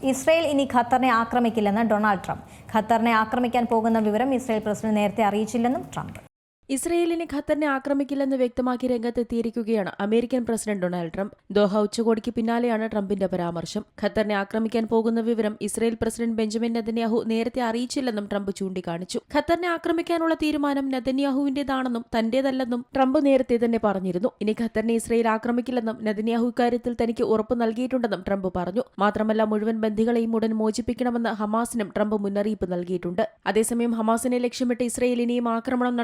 Israel ഇനി ഖത്തറിനെ ആക്രമിക്കില്ലെന്ന് Donald Trump. ഖത്തറിനെ ആക്രമിക്കാൻ പോകുന്ന വിവരം ഇസ്രയേൽ പ്രസിഡന്റ് നേരത്തെ അറിയിച്ചില്ലെന്നും ട്രംപ്. ഇസ്രയേലിനെ ഖത്തറിനെ ആക്രമിക്കില്ലെന്ന് വ്യക്തമാക്കി രംഗത്തെത്തിയിരിക്കുകയാണ് American president Donald Trump. Doha ഉച്ചകോടിക്ക് പിന്നാലെയാണ് ട്രംപിന്റെ പരാമർശം. ഖത്തറിനെ ആക്രമിക്കാൻ പോകുന്ന വിവരം ഇസ്രയേൽ പ്രസിഡന്റ് ബെഞ്ചമിൻ നെതന്യാഹു നേരത്തെ അറിയിച്ചില്ലെന്നും ട്രംപ് ചൂണ്ടിക്കാണിച്ചു. ഖത്തറിനെ ആക്രമിക്കാനുള്ള തീരുമാനം നെതന്യാഹുവിന്റേതാണെന്നും തന്റേതല്ലെന്നും ട്രംപ് നേരത്തെ തന്നെ പറഞ്ഞിരുന്നു. ഇനി ഖത്തറിനെ ഇസ്രയേൽ ആക്രമിക്കില്ലെന്നും നെതന്യാഹു ഇക്കാര്യത്തിൽ തനിക്ക് ഉറപ്പ് നൽകിയിട്ടുണ്ടെന്നും ട്രംപ് പറഞ്ഞു. മാത്രമല്ല മുഴുവൻ ബന്ധികളെയും ഉടൻ മോചിപ്പിക്കണമെന്ന് ഹമാസിനും ട്രംപ് മുന്നറിയിപ്പ് നൽകിയിട്ടുണ്ട്. അതേസമയം ഹമാസിനെ ലക്ഷ്യമിട്ട് ഇസ്രയേൽ ഇനിയും ആക്രമണം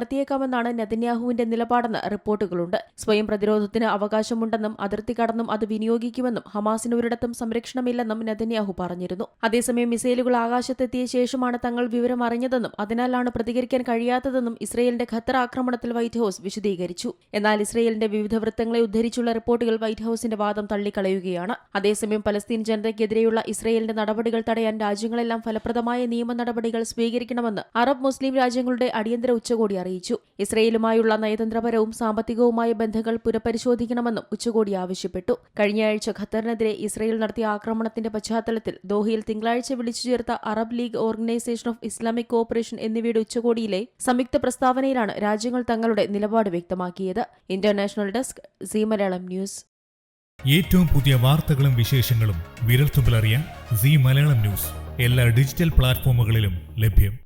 നടത്തിയേക്കാമെന്നാണ് നെതന്യാഹുവിന്റെ നിലപാടെന്ന് റിപ്പോർട്ടുകളുണ്ട്. സ്വയം പ്രതിരോധത്തിന് അവകാശമുണ്ടെന്നും അതിർത്തി കടന്നും അത് വിനിയോഗിക്കുമെന്നും ഹമാസിന് ഒരിടത്തും സംരക്ഷണമില്ലെന്നും നെതന്യാഹു പറഞ്ഞിരുന്നു. അതേസമയം മിസൈലുകൾ ആകാശത്തെത്തിയ ശേഷമാണ് തങ്ങൾ വിവരം അറിഞ്ഞതെന്നും അതിനാലാണ് പ്രതികരിക്കാൻ കഴിയാത്തതെന്നും ഇസ്രയേലിന്റെ ഖത്തർ ആക്രമണത്തിൽ വൈറ്റ് ഹൌസ് വിശദീകരിച്ചു. എന്നാൽ ഇസ്രയേലിന്റെ വിവിധ വൃത്തങ്ങളെ ഉദ്ധരിച്ചുള്ള റിപ്പോർട്ടുകൾ വൈറ്റ് ഹൌസിന്റെ വാദം തള്ളിക്കളയുകയാണ്. അതേസമയം പലസ്തീൻ ജനതയ്ക്കെതിരെയുള്ള ഇസ്രയേലിന്റെ നടപടികൾ തടയാൻ രാജ്യങ്ങളെല്ലാം ഫലപ്രദമായ നിയമ നടപടികൾ സ്വീകരിക്കണമെന്ന് അറബ് മുസ്ലിം രാജ്യങ്ങളുടെ അടിയന്തര ഉച്ചകോടി അറിയിച്ചു. ഇസ്രയേലുമായുള്ള നയതന്ത്രപരവും സാമ്പത്തികവുമായ ബന്ധങ്ങൾ പുനഃപരിശോധിക്കണമെന്നും ഉച്ചകോടി ആവശ്യപ്പെട്ടു. കഴിഞ്ഞയാഴ്ച ഖത്തറിനെതിരെ ഇസ്രയേൽ നടത്തിയ ആക്രമണത്തിന്റെ പശ്ചാത്തലത്തിൽ ദോഹയിൽ തിങ്കളാഴ്ച വിളിച്ചു ചേർത്ത Arab league organisation of Islamic cooperation എന്നിവയുടെ ഉച്ചകോടിയിലെ സംയുക്ത പ്രസ്താവനയിലാണ് രാജ്യങ്ങൾ തങ്ങളുടെ നിലപാട് വ്യക്തമാക്കിയത്. International desk C Malayalam news. ഏറ്റവും പുതിയ വാർത്തകളും വിശേഷങ്ങളും വിരൽത്തുമ്പിലറിയാൻ സി മലയാളം ന്യൂസ്. എല്ലാ ഡിജിറ്റൽ പ്ലാറ്റ്ഫോമുകളിലും ലഭ്യം.